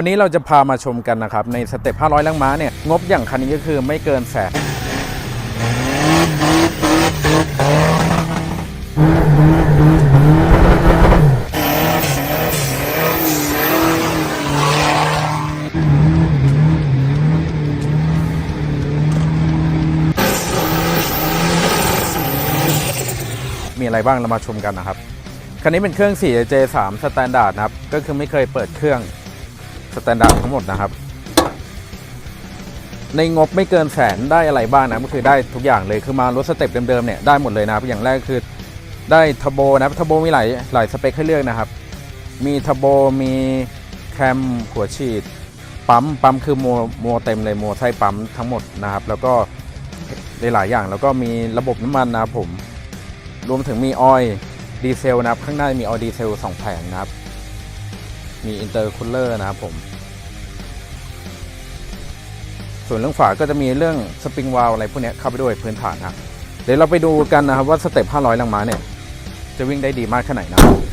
วันนี้เราจะพามาชมกันนะครับ ในสเต็ป 500แรงม้าเนี่ย งบอย่างคันนี้ก็คือไม่เกินแสนมีอะไรบ้างเรามาชมกันนะครับ คันนี้เป็นเครื่อง 4J3 สแตนดาร์ดนะครับ ก็คือไม่เคยเปิดเครื่อง สแตนดาร์ดทั้งหมดนะครับ ในงบไม่เกินแสนได้อะไรบ้างนะก็คือได้ทุกอย่างเลยคือมารถสเต็ปเดิมๆเนี่ยได้หมดเลยนะครับอย่างแรกคือได้ทบโบนะครับโบมีหลายหลายสเปคให้เลือกนะครับ มีทบโบมีแคมหัวฉีดปั๊มปั๊มคือโมโมเต็มเลยโมไส้ปั๊มทั้งหมดนะครับ แล้วก็หลายๆอย่างแล้วก็มีระบบน้ำมันนะครับผมรวมถึงมีออยดีเซลนะครับ ข้างหน้ามีออยดีเซลสองแผงนะครับ มีอินเตอร์คูลเลอร์นะครับผม ส่วนเรื่องฝาก็จะมีเรื่องสปริงวาลอะไรพวกนี้เข้าไปด้วยพื้นฐานนะครับเดี๋ยวเราไปดูกันนะครับว่าสเต็ป 500 ลังม้าเนี่ย จะวิ่งได้ดีมากแค่ไหนนะครับ